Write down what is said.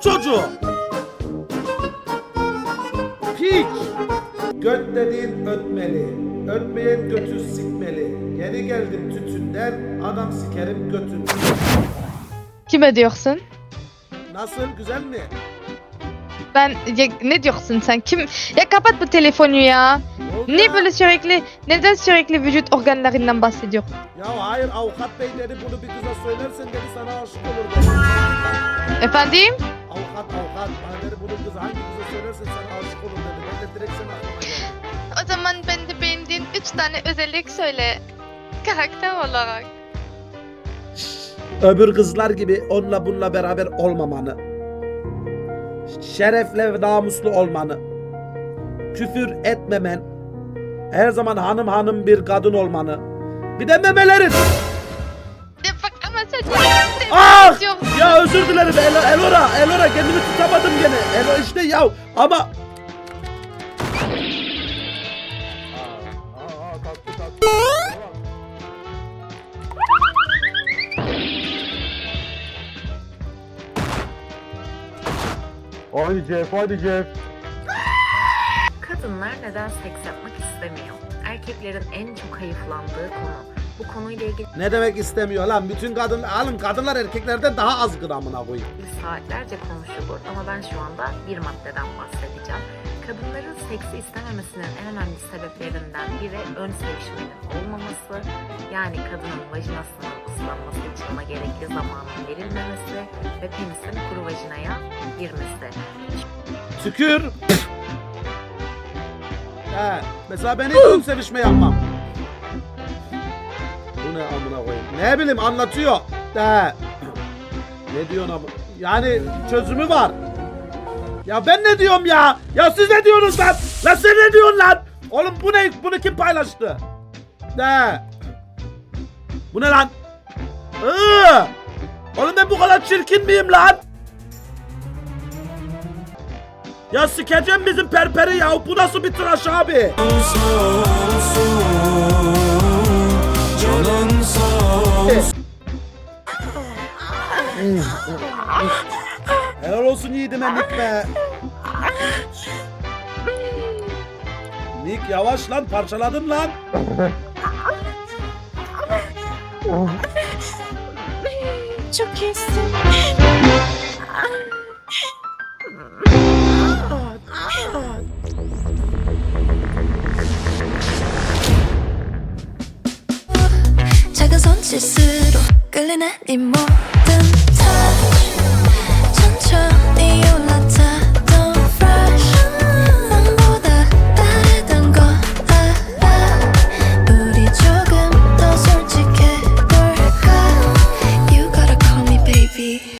orospu çocuğu. Piç. Göt dediğin ötmeli. Ötmeyen götü sikmeli. Yeni geldim tütünden adam sikerim götünden. Kime diyorsun? Nasıl güzel mi? Ben ya, ne diyorsun sen? Kim? Ya kapat bu telefonu ya. Ne böyle sürekli neden sürekli vücut organlarından bahsediyor? Ya hayır avukat bey dedi bunu bir kıza söylersen dedi sana aşık olur dedi. Efendim? Bana dedi bunu kıza hangi kıza söylersen sana aşık olur dedi. Ben de direkt sana aklıma geldi. O zaman ben de beğendiğin üç tane özellik söyle. Karakter olarak. Öbür kızlar gibi onunla bununla beraber olmamanı. Şerefle ve namuslu olmanı. Küfür etmemen. Her zaman hanım hanım bir kadın olmanı. Bir de memelerin. Ya özür dilerim El- Elora, Elora kendimi tutamadım gene. Elo işte ya ama... Hadi Jeff, hadi Jeff. Kadınlar neden seks yapmak istemiyor? Erkeklerin en çok hayıflandığı konu. Bu konuyla ilgili Ne demek istemiyor lan? Bütün kadın, alın kadınlar erkeklerden daha az gramına koyayım. saatlerce konuşulur ama ben şu anda bir maddeden bahsedeceğim. Kadınların seksi istememesinin en önemli sebeplerinden biri ön sevişmenin olmaması, yani kadının vajinasının ıslanması için ona gerekli zamanın verilmemesi ve penisin kuru vajinaya girmesi. Tükür. He, mesela ben hiç ön sevişme yapmam. Bu ne amına koyayım? Ne bileyim anlatıyor. He. Ne diyorsun ama? Yani çözümü var. Ya ben ne diyorum ya? Ya siz ne diyorsunuz lan? Lan sen ne diyorsun lan? Oğlum bu ne? Bunu kim paylaştı? Ne? Bu ne lan? Iı! Oğlum ben bu kadar çirkin miyim lan? Ya sikeceğim bizim perperi ya. Bu nasıl bir tıraş abi? Helal olsun yiğidime Nick be. Nick yavaş lan parçaladın lan. Çok iyisin. 작은 손짓으로 끌리네 네 모든 다